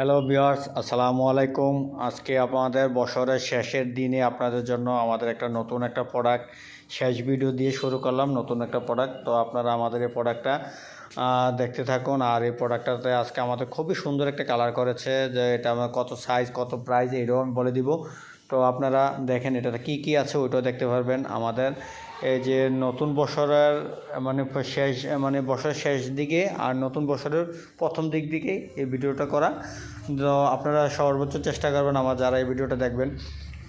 Hello বিয়ার্স আসসালামু আলাইকুম আজকে আপনাদের বছরের শেষের দিনে আপনাদের জন্য আমাদের একটা নতুন একটা প্রোডাক্ট শেষ ভিডিও দিয়ে শুরু করলাম, নতুন একটা প্রোডাক্ট তো আপনারা আমাদের এই প্রোডাক্টটা দেখতে থাকুন। আর এই প্রোডাক্টটাতে আজকে আমাদের খুবই সুন্দর একটা কালার করেছে, যে এটা আমার কত সাইজ কত প্রাইস এটাও আমি বলে দিব। তো আপনারা দেখেন এটাতে কী কী আছে ওইটাও দেখতে পারবেন। আমাদের এই যে নতুন বছরের মানে শেষ মানে বছরের শেষ দিকে আর নতুন বছরের প্রথম দিক দিকে এই ভিডিওটা করা। তো আপনারা সর্বোচ্চ চেষ্টা করবেন আমার যারা এই ভিডিওটা দেখবেন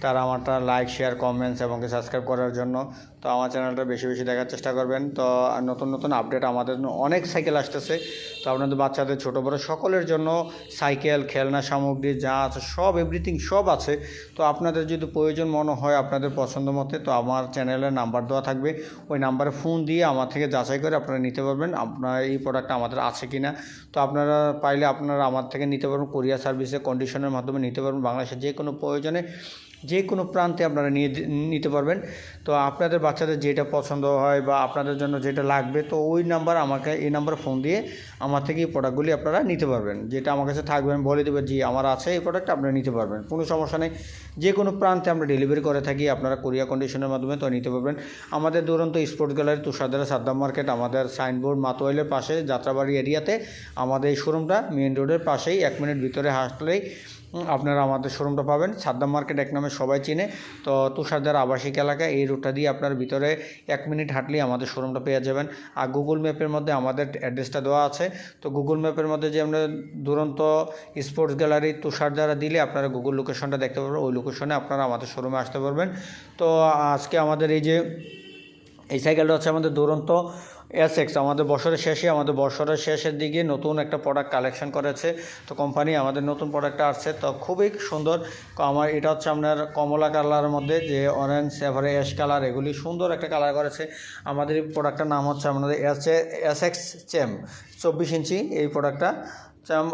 তারা আমারটা লাইক শেয়ার কমেন্টস এবং সাবস্ক্রাইব করার জন্য। তো আমার চ্যানেলটা বেশি বেশি দেখার চেষ্টা করবেন। তো নতুন নতুন আপডেট আমাদের অনেক সাইকেল আসতেছে। তো আপনাদের বাচ্চাদের, ছোটো বড়ো সকলের জন্য সাইকেল খেলনা সামগ্রী যা আছে, সব এভরিথিং সব আছে। তো আপনাদের যদি প্রয়োজন মনে হয় আপনাদের পছন্দ মতে, তো আমার চ্যানেলের নাম্বার দেওয়া থাকবে। ওই নাম্বারে ফোন দিয়ে আমার থেকে যাচাই করে আপনারা নিতে পারবেন, আপনার এই প্রোডাক্টটা আমাদের আছে কি না তো আপনারা পাইলে আপনারা আমার থেকে নিতে পারবেন কোরিয়ার সার্ভিসে কন্ডিশনের মাধ্যমে নিতে পারবেন। বাংলাদেশের যে কোনো প্রয়োজনে যে কোনো প্রান্তে আপনারা নিয়ে নিতে পারবেন। তো আপনাদের বাচ্চাদের যেটা পছন্দ হয় বা আপনাদের জন্য যেটা লাগবে, তো ওই নাম্বার আমাকে, এই নাম্বার ফোন দিয়ে আমার থেকে এই প্রোডাক্টগুলি আপনারা নিতে পারবেন। যেটা আমার কাছে থাকবে, আমি বলে দেবো, জি, আমার আছে এই প্রোডাক্ট আপনারা নিতে পারবেন। কোনো সমস্যা নেই। যে কোনো প্রান্তে আমরা ডেলিভারি করে থাকি, আপনারা কোরিয়া কন্ডিশনের মাধ্যমে তো নিতে পারবেন। আমাদের দুরন্ত স্পোর্টস গ্যালারি তুষারদারা সাদ্দাম মার্কেট আমাদের সাইনবোর্ড মাতোয়াইলের পাশে, যাত্রাবাড়ি এরিয়াতে আমাদের এই শোরুমটা মেন রোডের পাশেই এক মিনিট ভিতরে হাসলেই আপনারা আমাদের শোরুমটা পাবেন। সাদ্দাম মার্কেট এক নামে সবাই চিনে। তো তুষারদার আবাসিক এলাকা, এই রুটটা দিয়ে আপনার ভিতরে এক মিনিট হাঁটলেই আমাদের শোরুমটা পেয়ে যাবেন। আর গুগল ম্যাপের মধ্যে আমাদের অ্যাড্রেসটা দেওয়া আছে। তো গুগল ম্যাপের মধ্যে যে আমরা দুরন্ত স্পোর্টস গ্যালারি তুষারদারা দিলে আপনারা গুগল লোকেশনটা দেখতে পারবেন। ওই লোকেশনে আপনারা আমাদের শোরুমে আসতে পারবেন। তো আজকে আমাদের এই যে, এই সাইকেলটা হচ্ছে আমাদের দুরন্ত এস এক্স আমাদের বছরের শেষে আমাদের বছরের শেষের দিকে নতুন একটা প্রোডাক্ট কালেকশন করেছে। তো কোম্পানি আমাদের নতুন প্রোডাক্টটা আসছে, তো খুবই সুন্দর। আমার এটা হচ্ছে আপনার কমলা কালারের মধ্যে যে অরেঞ্জ এভারে অ্যাশ কালার এগুলি সুন্দর একটা কালার করেছে। আমাদের এই প্রোডাক্টটার নাম হচ্ছে আপনাদের এস এস এক্স চেম চব্বিশ ইঞ্চি এই প্রোডাক্টটা চাম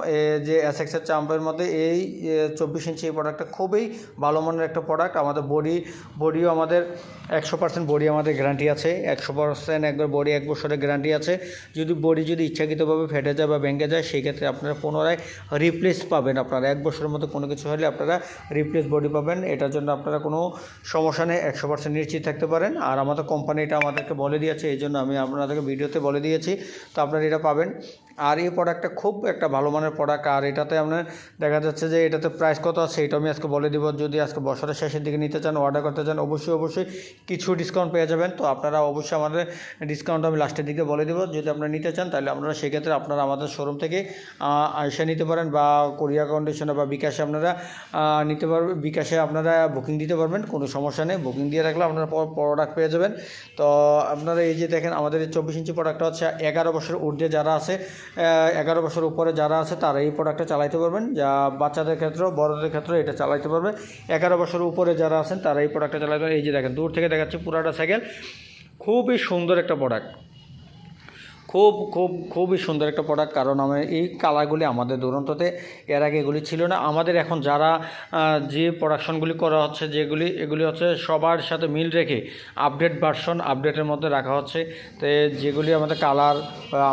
যে এসএক্সের চাম্পের মধ্যে এই চব্বিশ ইঞ্চি এই প্রোডাক্টটা খুবই ভালো মানের একটা প্রোডাক্ট আমাদের বডি বডিও আমাদের একশো পার্সেন্ট বডি আমাদের গ্যারান্টি আছে। একশো পার্সেন্ট একবার বডি এক বছরের গ্যারান্টি আছে। যদি বডি যদি ইচ্ছাকৃতভাবে ফেটে যায় বা ভেঙে যায় সেই ক্ষেত্রে আপনারা পুনরায় রিপ্লেস পাবেন আপনারা। এক বছরের মধ্যে কোনো কিছু হলে আপনারা রিপ্লেস বডি পাবেন। এটার জন্য আপনারা কোনো সমস্যা নেই, একশো পার্সেন্ট নিশ্চিত থাকতে পারেন। আর আমাদের কোম্পানি এটা আমাদেরকে বলে দিয়েছে, এই জন্য আমি আপনাদেরকে ভিডিওতে বলে দিয়েছি। তো আপনারা এটা পাবেন। আর এই প্রোডাক্টটা খুব একটা ভালো মানের প্রোডাক্ট আর এটাতে আপনার দেখা যাচ্ছে যে এটাতে প্রাইস কত আছে এটা আমি আজকে বলে দিব। যদি আজকে বছরের শেষের দিকে নিতে চান অর্ডার করতে চান, অবশ্যই অবশ্যই কিছু ডিসকাউন্ট পেয়ে যাবেন। তো আপনারা অবশ্যই আমাদের ডিসকাউন্ট আমি লাস্টের দিকে বলে দেবো। যদি আপনারা নিতে চান, তাহলে আপনারা সেক্ষেত্রে আপনারা আমাদের শোরুম থেকে এসে নিতে পারেন বা কোরিয়া কন্ডিশনে বা বিকাশে আপনারা নিতে পারবেন বিকাশে আপনারা বুকিং দিতে পারবেন, কোনো সমস্যা নেই। বুকিং দিয়ে রাখলে আপনারা প্রোডাক্ট পেয়ে যাবেন। তো আপনারা এই যে দেখেন, আমাদের চব্বিশ ইঞ্চি প্রোডাক্টটা হচ্ছে এগারো বছর ঊর্ধ্বে যারা আছে এগারো বছর উপরে যারা আছে তারা এই প্রোডাক্টটা চালাইতে পারবেন। যা বাচ্চাদের ক্ষেত্রেও, বড়দের ক্ষেত্রে এটা চালাইতে পারবে। এগারো বছর উপরে যারা আছেন তারা এই প্রোডাক্টটা চালাইতে পারবে এই যে দেখেন, দূর থেকে দেখাচ্ছে পুরাটা সাইকেল খুবই সুন্দর একটা প্রোডাক্ট খুব খুব, খুবই সুন্দর একটা প্রোডাক্ট কারণ আমি এই কালারগুলি আমাদের দুরন্ততে এর আগে এগুলি ছিল না। আমাদের এখন যারা যে প্রোডাকশনগুলি করা হচ্ছে, যেগুলি, এগুলি হচ্ছে সবার সাথে মিল রেখে আপডেট ভার্সন আপডেটের মধ্যে রাখা হচ্ছে। তো যেগুলি আমাদের কালার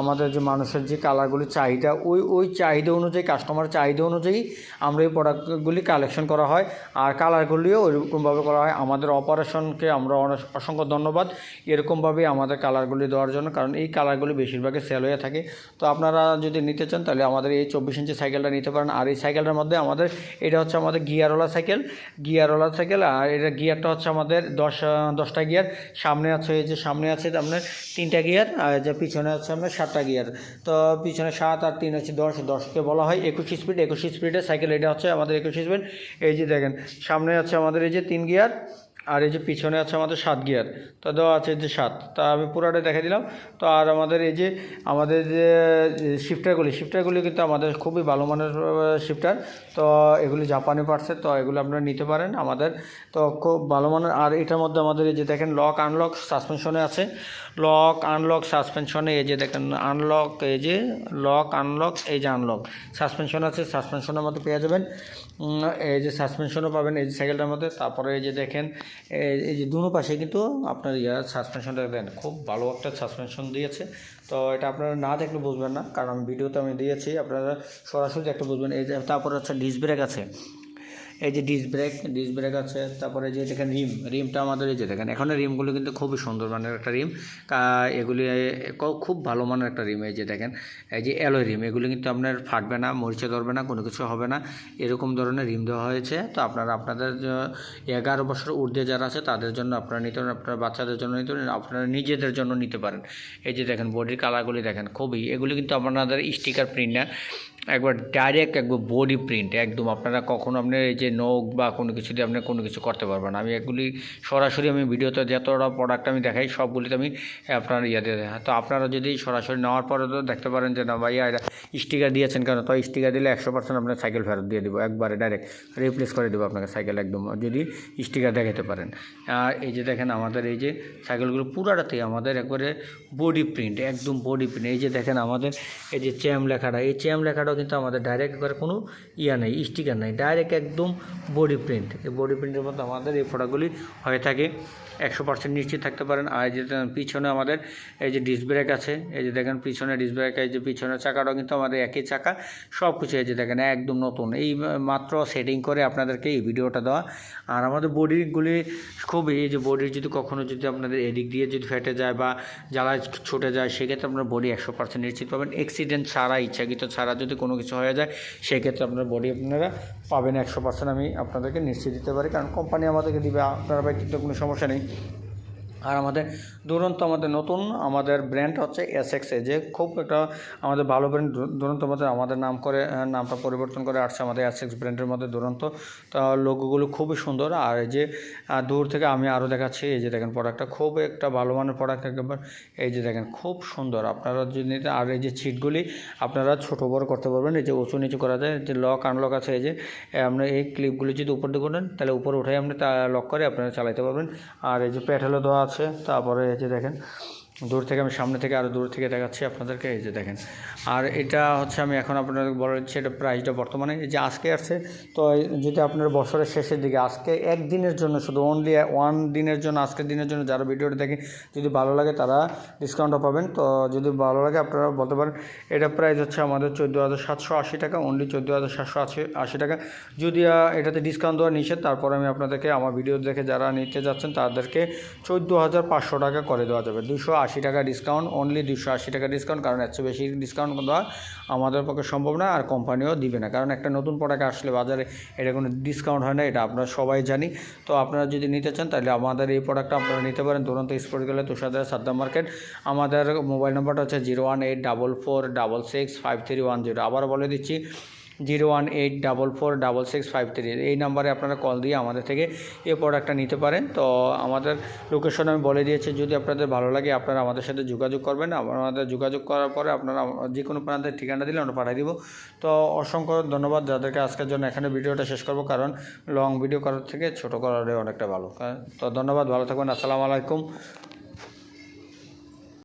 আমাদের যে মানুষের যে কালারগুলি চাহিদা, ওই ওই চাহিদা অনুযায়ী কাস্টমার চাহিদা অনুযায়ী আমরা এই প্রোডাক্টগুলি কালেকশন করা হয়। আর কালারগুলিও ওইরকমভাবে করা হয়। আমাদের অপারেশনকে আমরা অনেক অসংখ্য ধন্যবাদ। এরকমভাবে আমাদের কালারগুলি দেওয়ার জন্য। কারণ এই কালারগুলি বেশিরভাগই সেল হয়ে থাকে। তো আপনারা যদি নিতে চান, তাহলে আমাদের এই চব্বিশ ইঞ্চি সাইকেলটা নিতে পারেন। আর এই সাইকেলটার মধ্যে আমাদের, এটা হচ্ছে আমাদের গিয়ারওয়ালা সাইকেল গিয়ারওয়ালা সাইকেল আর এটা গিয়ারটা হচ্ছে আমাদের দশ, দশটা গিয়ার সামনে আছে এই যে, সামনে আছে আপনার তিনটা গিয়ার আর যে পিছনে আছে আপনার সাতটা গিয়ার তো পিছনে সাত আর তিন হচ্ছে দশ, দশকে বলা হয় একুশ স্পিড একুশ স্পিডের সাইকেল এটা হচ্ছে আমাদের একুশ স্পিড এই যে দেখেন, সামনে আছে আমাদের এই যে তিন গিয়ার আর এই যে পিছনে আছে আমাদের সাত গিয়ার, তো দেওয়া আছে যে সাত, তা আমি পুরাটা দেখে দিলাম। তো আর আমাদের এই যে, আমাদের যে শিফটারগুলি শিফটারগুলি কিন্তু আমাদের খুবই ভালো মানের শিফটার তো এগুলি জাপানি পার্টসের তো এগুলো আপনারা নিতে পারেন আমাদের। তো খুব ভালো মানের, আর এটার মধ্যে আমাদের এই যে দেখেন লক আনলক সাসপেনশনে আছে। লক আনলক সাসপেনশনে এই যে দেখেন আনলক এই যে লক আনলক এই যে আনলক সাসপেনশন আছে সাসপেনশনের মধ্যে পেয়ে যাবেন। এই যে সাসপেনশনও পাবেন, এই যে সাইকেলটার মধ্যে। তারপরে এই যে দেখেন, এই- যে দুনো পাশে কিন্তু আপনার ইয়ার সাসপেনশনটা দেন খুব ভালো একটা সাসপেনশন দিয়েছে। তো এটা আপনারা না দেখলে বুঝবেন না, কারণ ভিডিওতে আমি দিয়েছি, আপনারা সরাসরি একটা বুঝবেন। এই যে তারপরে হচ্ছে ডিস ব্রেক আছে। এই যে ডিস ব্রেক ডিস ব্রেক আছে, তারপরে যে দেখেন রিম রিমটা আমাদের এই যে দেখেন, এখন রিমগুলো কিন্তু খুবই সুন্দর মানের একটা রিম এগুলি খুব ভালো মানের একটা রিম এই যে দেখেন, এই যে অ্যালোয় রিম এগুলি কিন্তু আপনার ফাটবে না, মরিচে ধরবে না, কোনো কিছু হবে না, এরকম ধরনের রিম দেওয়া হয়েছে, তো আপনারা, আপনাদের এগারো বছর ঊর্ধ্বে যারা আছে, তাদের জন্য আপনারা নিতে পারেন, আপনার বাচ্চাদের জন্য নিতে পারেন, আপনারা নিজেদের জন্য নিতে পারেন, এই যে দেখেন বডির কালারগুলি দেখেন, খুবই, এগুলি কিন্তু আপনাদের স্টিকার প্রিন্ট না একবার ডাইরেক্ট একবার বডি প্রিন্ট একদম আপনারা কখনো আপনার এই যে নখ বা কোনো কিছু দিয়ে আপনি কোনো কিছু করতে পারবেন আমি এগুলি সরাসরি আমি ভিডিওতে যতটা প্রোডাক্ট আমি দেখাই, সবগুলিতে আমি আপনার ইয়ে দিয়ে তো আপনারা যদি সরাসরি নেওয়ার পরে তো দেখতে পারেন যে না ভাইয়া এটা স্টিকার দিয়েছেন কেন? তো স্টিকার দিলে একশো পার্সেন্ট আপনার সাইকেল ফেরত দিয়ে দেবো। একবারে ডাইরেক্ট রিপ্লেস করে দেবো আপনাকে সাইকেল একদম, যদি স্টিকার দেখাতে পারেন। আর এই যে দেখেন আমাদের এই যে সাইকেলগুলো পুরাটাতেই আমাদের একবারে বডি প্রিন্ট একদম বডি প্রিন্ট এই যে দেখেন আমাদের এই যে চ্যাম লেখাটা, এই চ্যাম লেখাটাও কিন্তু আমাদের ডাইরেক্ট একবারে কোনো ইয়া নেই স্টিকার নেই ডাইরেক্ট একদম বডি প্রিন্ট এই বডি প্রিন্টের মধ্যে আমাদের এই প্রোডাক্টগুলি হয়ে থাকে। একশো পার্সেন্ট নিশ্চিত থাকতে পারেন। আর যে পিছনে আমাদের এই যে ডিস ব্রেক আছে, এই যে দেখেন, পিছনে ডিস ব্রেক এই যে পিছনের চাকাটাও কিন্তু আমাদের একই চাকা। সব কিছু এই যে দেখেন, একদম নতুন। এই মাত্র সেটিং করে আপনাদেরকে এই ভিডিওটা দেওয়া। আর আমাদের বডিগুলি খুবই এই যে বডির যদি কখনও যদি আপনাদের এদিক দিয়ে যদি ফেটে যায় বা জ্বালায় ছুটে যায়, সেক্ষেত্রে আপনার বডি একশো পার্সেন্ট নিশ্চিত পাবেন। অ্যাক্সিডেন্ট ছাড়া, ইচ্ছাকৃত ছাড়া যদি কোনো কিছু হয়ে যায়, সেক্ষেত্রে আপনার বডি আপনারা পাবেন একশো পার্সেন্ট আমি আপনাদেরকে নিশ্চয় দিতে পারি। কারণ কোম্পানি আমাদেরকে দিবে, আপনারা ভাই কিন্তু কোনো সমস্যা নেই। আর আমাদের দুরন্ত আমাদের নতুন আমাদের ব্র্যান্ড হচ্ছে এস এক্স যে খুব একটা আমাদের ভালো ব্র্যান্ড দুরন্ত আমাদের আমাদের নাম করে নামটা পরিবর্তন করে আসছে আমাদের এস এক্স ব্র্যান্ডের মধ্যে দুরন্ত। তা লোগোগুলো খুবই সুন্দর। আর এই যে দূর থেকে আমি আরও দেখাচ্ছি, এই যে দেখেন প্রোডাক্টটা খুব একটা ভালো মানের প্রোডাক্ট একবার। এই যে দেখেন খুব সুন্দর। আপনারা যদি, আর এই যে ছিটগুলি আপনারা ছোট বড় করতে পারবেন, এই যে উঁচু নিচু করা যায়, যে লক আনলক আছে, এই যে আপনার এই ক্লিপগুলি যদি উপর দিকে করেন তাহলে উপরে উঠে আপনি তা লক করে আপনারা চালাতে পারবেন। আর এই যে প্যাটেলও দেওয়া আছে তারপরে এই যে দেখেন দূর থেকে আমি সামনে থেকে আরও দূর থেকে দেখাচ্ছি আপনাদেরকে, এই যে দেখেন। আর এটা হচ্ছে আমি এখন আপনাদের দিচ্ছি, এটা প্রাইসটা বর্তমানে, এই যে আজকে আসছে, তো যদি আপনার বছরের শেষের দিকে, আজকে একদিনের জন্য শুধু অনলি ওয়ান দিনের জন্য, আজকের দিনের জন্য যারা ভিডিওটা দেখে যদি ভালো লাগে তারা ডিসকাউন্টও পাবেন। তো যদি ভালো লাগে আপনারা বলতে পারেন, এটা প্রাইস হচ্ছে আমাদের চোদ্দ হাজার সাতশো আশি টাকা অনলি চোদ্দ হাজার সাতশো আশি আশি টাকা। যদি এটাতে ডিসকাউন্ট দেওয়া নিষেধ, তারপর আমি আপনাদেরকে আমার ভিডিও দেখে যারা নিতে যাচ্ছেন, তাদেরকে চোদ্দ হাজার পাঁচশো টাকা করে দেওয়া যাবে দুশো আশি টাকা ডিসকাউন্ট অনলি দুশো আশি টাকা ডিসকাউন্ট কারণ চেয়ে বেশি ডিসকাউন্ট দেওয়া আমাদের পক্ষে সম্ভব না আর কোম্পানিও দিবে না। কারণ একটা নতুন প্রোডাক্ট আসলে বাজারে এটা কোনো ডিসকাউন্ট হয় না, এটা আপনারা সবাই জানি। তো আপনারা যদি নিতে চান, তাহলে আমাদের এই প্রোডাক্টটা আপনারা নিতে পারেন। দুরন্ত স্পোর্ট গেলে তুষাদের সাদ্দাম মার্কেট আমাদের মোবাইল নম্বরটা হচ্ছে zero one eight double four double six five three one zero আবার বলে দিচ্ছি zero one eight double four double six five three. এই নাম্বারে আপনারা কল দিয়ে আমাদের থেকে এই প্রোডাক্টটা নিতে পারেন। তো আমাদের লোকেশন আমি বলে দিয়েছি, যদি আপনাদের ভালো লাগে আপনারা আমাদের সাথে যোগাযোগ করবেন। আমাদের যোগাযোগ করার পরে আপনারা যে কোনো প্রান্তের ঠিকানা দিলে আমরা পাঠিয়ে দিব। তো অসংখ্য ধন্যবাদ যাদেরকে আজকের জন্য এখানে ভিডিওটা শেষ করব, কারণ লং ভিডিও করার থেকে ছোটো করার অনেকটা ভালো। তো ধন্যবাদ, ভালো থাকবেন, আসসালামু আলাইকুম।